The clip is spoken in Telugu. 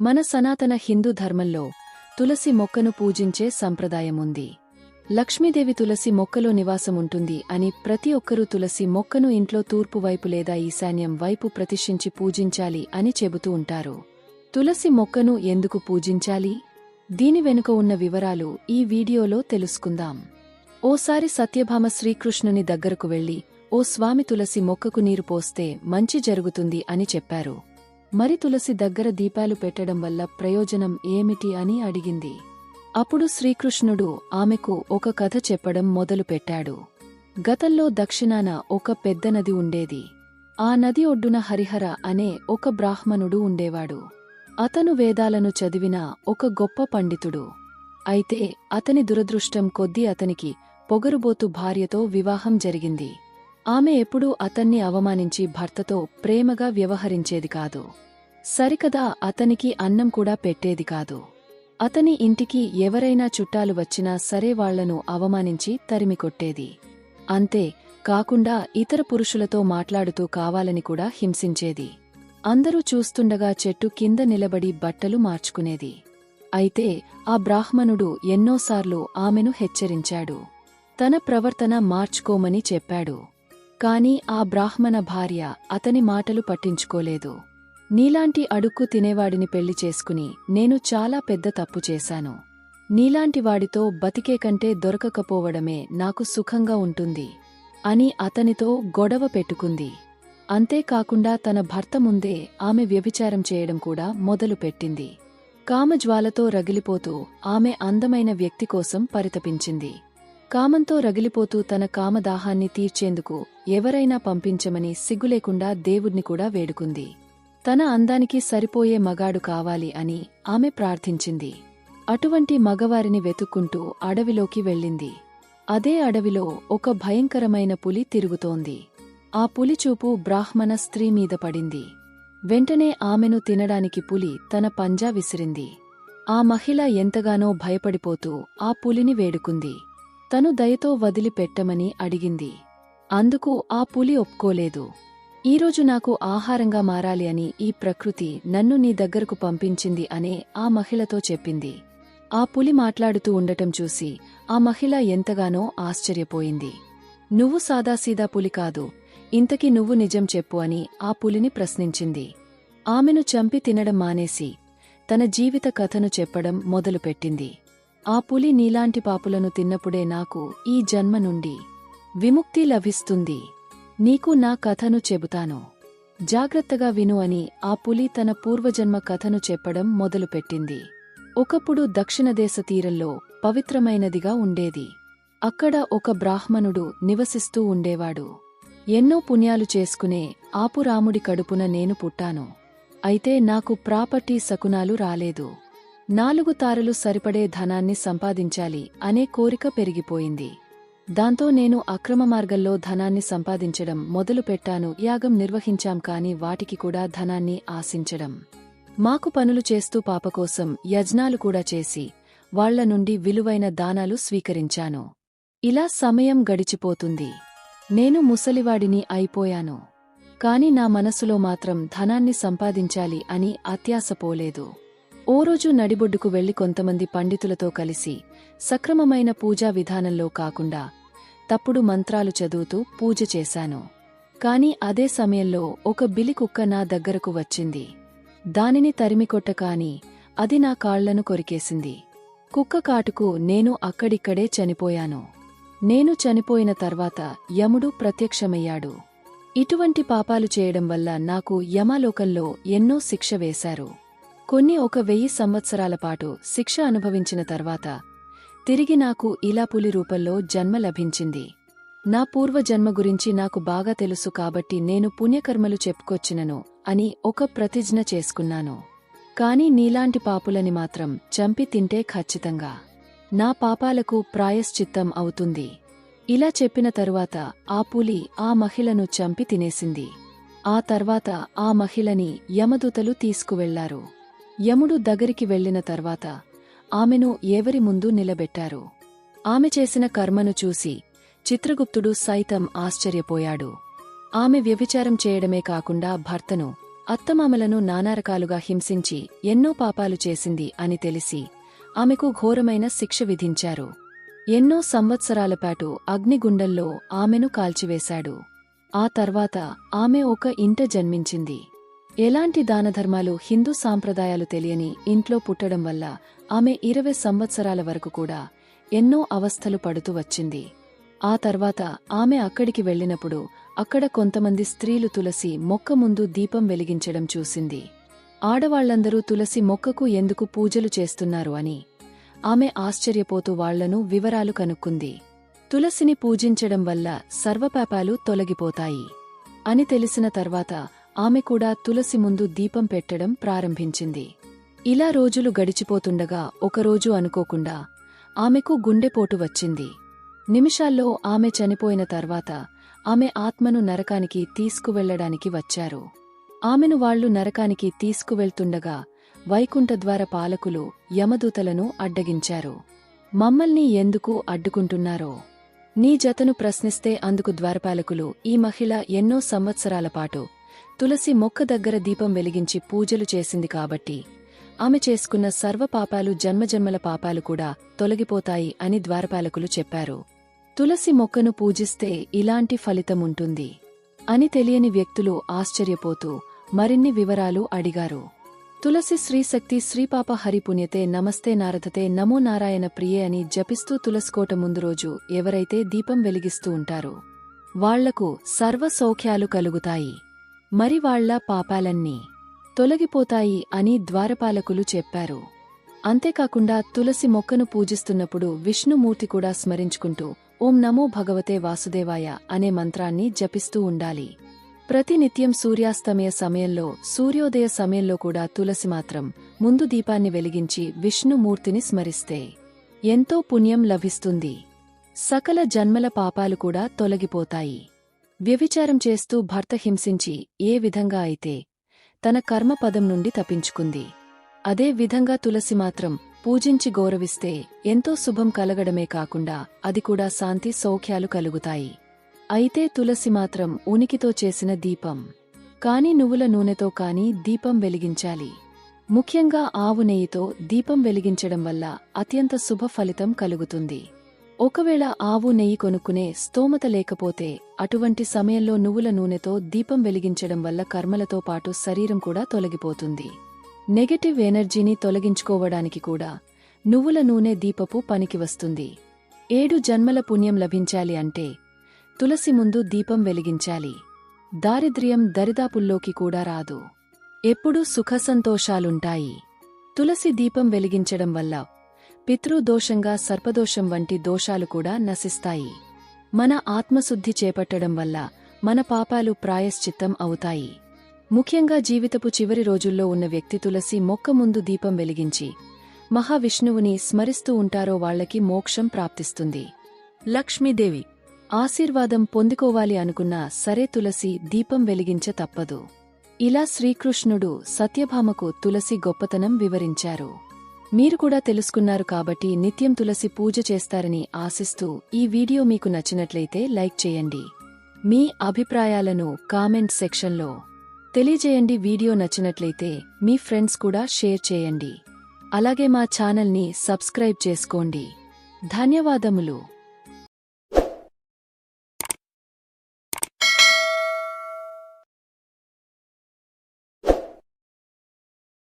మన సనాతన హిందూ ధర్మంలో తులసి మొక్కను పూజించే సంప్రదాయముంది. లక్ష్మీదేవి తులసి మొక్కలో నివాసం ఉంటుంది అని ప్రతి ఒక్కరూ తులసి మొక్కను ఇంట్లో తూర్పు వైపు లేదా ఈశాన్యం వైపు ప్రతిష్ఠించి పూజించాలి అని చెబుతూ ఉంటారు. తులసి మొక్కను ఎందుకు పూజించాలి? దీని వెనుక ఉన్న వివరాలు ఈ వీడియోలో తెలుసుకుందాం. ఓసారి సత్యభామ శ్రీకృష్ణుని దగ్గరకు వెళ్ళి ఓ స్వామి తులసి మొక్కకు నీరు పోస్తే మంచి జరుగుతుంది అని చెప్పారు. మరి తులసి దగ్గర దీపాలు పెట్టడం వల్ల ప్రయోజనం ఏమిటి అని అడిగింది. అప్పుడు శ్రీకృష్ణుడు ఆమెకు ఒక కథ చెప్పడం మొదలుపెట్టాడు గతంలో దక్షిణాన ఒక పెద్ద నది ఉండేది. ఆ నది ఒడ్డున హరిహర అనే ఒక బ్రాహ్మణుడు ఉండేవాడు. అతను వేదాలను చదివిన ఒక గొప్ప పండితుడు. అయితే అతని దురదృష్టం కొద్దీ అతనికి పొగరుబోతు భార్యతో వివాహం జరిగింది. ఆమె ఎప్పుడూ అతన్ని అవమానించి భర్తతో ప్రేమగా వ్యవహరించేది కాదు. సరికదా అతనికి అన్నం కూడా పెట్టేది కాదు. అతని ఇంటికి ఎవరైనా చుట్టాలు వచ్చినా సరే వాళ్ళను అవమానించి తరిమికొట్టేది అంతే కాకుండా ఇతర పురుషులతో మాట్లాడుతూ కావాలని కూడా హింసించేది. అందరూ చూస్తుండగా చెట్టు కింద నిలబడి బట్టలు మార్చుకునేది. అయితే ఆ బ్రాహ్మణుడు ఎన్నోసార్లు ఆమెను హెచ్చరించాడు. తన ప్రవర్తన మార్చుకోమని చెప్పాడు. కాని ఆ బ్రాహ్మణ భార్య అతని మాటలు పట్టించుకోలేదు. నీలాంటి అడుక్కు తినేవాడిని పెళ్ళి చేసుకుని నేను చాలా పెద్ద తప్పు చేశాను. నీలాంటి వాడితో బతికే కంటే దొరకకపోవడమే నాకు సుఖంగా ఉంటుంది అని అతనితో గొడవ పెట్టుకుంది. అంతేకాకుండా తన భర్త ముందే ఆమె వ్యభిచారం చేయడం కూడా మొదలుపెట్టింది కామజ్వాలతో రగిలిపోతూ ఆమె అందమైన వ్యక్తి కోసం పరితపించింది. కామంతో రగిలిపోతూ తన కామదాహాన్ని తీర్చేందుకు ఎవరైనా పంపించమని సిగ్గులేకుండా దేవుణ్ణి కూడా వేడుకుంది. తన అందానికి సరిపోయే మగాడు కావాలి అని ఆమె ప్రార్థించింది. అటువంటి మగవారిని వెతుక్కుంటూ అడవిలోకి వెళ్ళింది. అదే అడవిలో ఒక భయంకరమైన పులి తిరుగుతోంది. ఆ పులిచూపు బ్రాహ్మణ స్త్రీ మీద పడింది. వెంటనే ఆమెను తినడానికి పులి తన పంజా విసిరింది. ఆ మహిళ ఎంతగానో భయపడిపోతూ ఆ పులిని వేడుకుంది. తను దయతో వదిలిపెట్టమని అడిగింది. అందుకు ఆ పులి ఒప్పుకోలేదు. ఈరోజు నాకు ఆహారంగా మారాలి అని ఈ ప్రకృతి నన్ను నీ దగ్గరకు పంపించింది అనే ఆ మహిళతో చెప్పింది. ఆ పులి మాట్లాడుతూ ఉండటం చూసి ఆ మహిళ ఎంతగానో ఆశ్చర్యపోయింది. నువ్వు సాదాసీదా పులి కాదు ఇంతకీ నువ్వు నిజం చెప్పు అని ఆ పులిని ప్రశ్నించింది. ఆమెను చంపి తినడం మానేసి తన జీవిత కథను చెప్పడం మొదలుపెట్టింది. ఆ పులి నీలాంటి పాపులను తిన్నప్పుడే నాకు ఈ జన్మ నుండి విముక్తి లభిస్తుంది. నీకు నా కథను చెబుతాను. జాగ్రత్తగా విను అని ఆ పులి తన పూర్వజన్మ కథను చెప్పడం మొదలుపెట్టింది. ఒకప్పుడు దక్షిణదేశ తీరంలో పవిత్రమైనదిగా ఉండేది. అక్కడ ఒక బ్రాహ్మణుడు నివసిస్తూ ఉండేవాడు. ఎన్నో పుణ్యాలు చేసుకునే ఆపురాముడి కడుపున నేను పుట్టాను. అయితే నాకు ప్రాపర్టీ శకునాలు రాలేదు. నాలుగు తారలు సరిపడే ధనాన్ని సంపాదించాలి అనే కోరిక పెరిగిపోయింది. దాంతో నేను అక్రమ మార్గంలో ధనాన్ని సంపాదించడం మొదలుపెట్టాను యాగం నిర్వహించాం కాని వాటికి కూడా ధనాన్ని ఆశించడం. మాకు పనులు చేస్తూ పాపకోసం యజ్ఞాలు కూడా చేసి వాళ్ళ నుండి విలువైన దానాలు స్వీకరించాను. ఇలా సమయం గడిచిపోతుంది. నేను ముసలివాడిని అయిపోయాను. కాని నా మనసులో మాత్రం ధనాన్ని సంపాదించాలి అని అత్యాసపోలేదు ఓ రోజు నడిబొడ్డుకు వెళ్ళి కొంతమంది పండితులతో కలిసి సక్రమమైన పూజా విధానంలో కాకుండా తప్పుడు మంత్రాలు చదువుతూ పూజ చేశాను. కాని అదే సమయంలో ఒక బిలి కుక్క నా దగ్గరకు వచ్చింది. దానిని తరిమికొట్ట కాని అది నా కాళ్ళను కొరికేసింది. కుక్క కాటుకు నేను అక్కడిక్కడే చనిపోయాను. నేను చనిపోయిన తర్వాత యముడు ప్రత్యక్షమయ్యాడు. ఇటువంటి పాపాలు చేయడం వల్ల నాకు యమలోకంలో ఎన్నో శిక్ష వేశారు. కొన్ని ఒక వెయ్యి సంవత్సరాల పాటు శిక్ష అనుభవించిన తర్వాత తిరిగి నాకు ఇలా పులి రూపంలో జన్మ లభించింది. నా పూర్వజన్మ గురించి నాకు బాగా తెలుసు కాబట్టి నేను పుణ్యకర్మలు చెప్పుకొచ్చినను అని ఒక ప్రతిజ్ఞ చేసుకున్నాను. కాని నీలాంటి పాపులని మాత్రం చంపి తింటే ఖచ్చితంగా నా పాపాలకు ప్రాయశ్చిత్తం అవుతుంది. ఇలా చెప్పిన తరువాత ఆ పులి ఆ మహిళను చంపి తినేసింది. ఆ తర్వాత ఆ మహిళని యమదూతలు తీసుకువెళ్ళారు. యముడు దగ్గరికి వెళ్ళిన తర్వాత ఆమెను ఎవరి ముందు నిలబెట్టారు? ఆమె చేసిన కర్మను చూసి చిత్రగుప్తుడు సైతం ఆశ్చర్యపోయాడు. ఆమె వ్యభిచారం చేయడమే కాకుండా భర్తను అత్తమామలను నానారకాలుగా హింసించి ఎన్నో పాపాలు చేసింది అని తెలిసి ఆమెకు ఘోరమైన శిక్ష విధించారు. ఎన్నో సంవత్సరాలపాటు అగ్నిగుండంలో ఆమెను కాల్చివేశాడు. ఆ తర్వాత ఆమె ఒక ఇంట జన్మించింది. ఎలాంటి దానధర్మాలు హిందూ సాంప్రదాయాలు తెలియని ఇంట్లో పుట్టడం వల్ల ఆమె ఇరవై సంవత్సరాల వరకు కూడా ఎన్నో అవస్థలు పడుతూ వచ్చింది. ఆ తర్వాత ఆమె అక్కడికి వెళ్ళినప్పుడు అక్కడ కొంతమంది స్త్రీలు తులసి మొక్క ముందు దీపం వెలిగించడం చూసింది. ఆడవాళ్ళందరూ తులసి మొక్కకు ఎందుకు పూజలు చేస్తున్నారు అని ఆమె ఆశ్చర్యపోతూ వాళ్ళను వివరాలు కనుక్కుంది. తులసిని పూజించడం వల్ల సర్వపాపాలు తొలగిపోతాయి అని తెలిసిన తర్వాత ఆమె కూడా తులసి ముందు దీపం పెట్టడం ప్రారంభించింది. ఇలా రోజులు గడిచిపోతుండగా ఒకరోజు అనుకోకుండా ఆమెకు గుండెపోటు వచ్చింది. నిమిషాల్లో ఆమె చనిపోయిన తర్వాత ఆమె ఆత్మను నరకానికి తీసుకువెళ్ళడానికి వచ్చారు. ఆమెను వాళ్ళు నరకానికి తీసుకువెళ్తుండగా వైకుంఠద్వార పాలకులు యమదూతలను అడ్డగించారు. మమ్మల్ని ఎందుకు అడ్డుకుంటున్నారో? నీ జతను ప్రశ్నిస్తే అందుకు ద్వారపాలకులు ఈ మహిళ ఎన్నో సంవత్సరాల పాటు తులసి మొక్క దగ్గర దీపం వెలిగించి పూజలు చేసింది కాబట్టి. ఆమె చేసుకున్న సర్వ పాపాలు జన్మజన్మల పాపాలు కూడా తొలగిపోతాయి అని ద్వారపాలకులు చెప్పారు. తులసి మొక్కను పూజిస్తే ఇలాంటి ఫలితముంటుంది అని తెలియని వ్యక్తులు ఆశ్చర్యపోతూ మరిన్ని వివరాలు అడిగారు. తులసి శ్రీశక్తి శ్రీపాప హరిపుణ్యతే నమస్తే నారదతే నమో నారాయణ ప్రియే అని జపిస్తూ తులసికోట ముందు రోజు ఎవరైతే దీపం వెలిగిస్తూ ఉంటారో వాళ్ళకు సర్వ సౌఖ్యాలు కలుగుతాయి. మరి వాళ్ళ పాపాలన్నీ తొలగిపోతాయి అని ద్వారపాలకులు చెప్పారు. అంతేకాకుండా తులసి మొక్కను పూజిస్తున్నప్పుడు విష్ణుమూర్తి కూడా స్మరించుకుంటూ ఓం నమో భగవతే వాసుదేవాయ అనే మంత్రాన్ని జపిస్తూ ఉండాలి. ప్రతినిత్యం సూర్యాస్తమయ సమయంలో సూర్యోదయ సమయంలో కూడా తులసి మాత్రం ముందు దీపాన్ని వెలిగించి విష్ణుమూర్తిని స్మరిస్తే ఎంతో పుణ్యం లభిస్తుంది. సకల జన్మల పాపాలు కూడా తొలగిపోతాయి. వ్యభిచారం చేస్తూ భర్త హింసించి ఏ విధంగా అయితే తన కర్మపదం నుండి తప్పించుకుంది. అదే విధంగా తులసి మాత్రం పూజించి గౌరవిస్తే ఎంతో శుభం కలగడమే కాకుండా అది కూడా శాంతి సౌఖ్యాలు కలుగుతాయి. అయితే తులసి మాత్రం ఉనికితో చేసిన దీపం. కాని నువ్వుల నూనెతో కాని దీపం వెలిగించాలి. ముఖ్యంగా ఆవు నెయ్యితో దీపం వెలిగించడం వల్ల అత్యంత శుభ ఫలితం కలుగుతుంది. ఒకవేళ ఆవు నెయ్యి కొనుక్కునే స్తోమత లేకపోతే అటువంటి సమయంలో నువ్వుల నూనెతో దీపం వెలిగించడం వల్ల కర్మలతో పాటు శరీరం కూడా తొలగిపోతుంది. నెగటివ్ ఎనర్జీని తొలగించుకోవడానికి కూడా నువ్వుల నూనె దీపపు పనికి వస్తుంది. ఏడు జన్మల పుణ్యం లభించాలి అంటే తులసి ముందు దీపం వెలిగించాలి. దారిద్ర్యం దరిదాపుల్లోకి కూడా రాదు. ఎప్పుడూ సుఖసంతోషాలుంటాయి తులసి దీపం వెలిగించడం వల్ల పితృదోషంగా సర్పదోషం వంటి దోషాలు కూడా నశిస్తాయి. మన ఆత్మశుద్ధి చేపట్టడం వల్ల మన పాపాలు ప్రాయశ్చిత్తం అవుతాయి. ముఖ్యంగా జీవితపు చివరి రోజుల్లో ఉన్న వ్యక్తి తులసి మొక్క ముందు దీపం వెలిగించి మహావిష్ణువుని స్మరిస్తూ ఉంటారో వాళ్ళకి మోక్షం ప్రాప్తిస్తుంది. లక్ష్మీదేవి ఆశీర్వాదం పొందుకోవాలి అనుకున్నా సరే తులసి దీపం వెలిగించ తప్పదు. ఇలా శ్రీకృష్ణుడు సత్యభామకు తులసి గొప్పతనం వివరించారు. మీరు కూడా తెలుసుకున్నారు కాబట్టి నిత్యం తులసి పూజ చేస్తారని ఆశిస్తూ ఈ వీడియో మీకు నచ్చినట్లయితే లైక్ చేయండి. మీ అభిప్రాయాలను కామెంట్ సెక్షన్లో తెలియజేయండి. వీడియో నచ్చినట్లయితే మీ ఫ్రెండ్స్ కూడా షేర్ చేయండి. అలాగే మా ఛానల్ని సబ్స్క్రైబ్ చేసుకోండి. ధన్యవాదములు.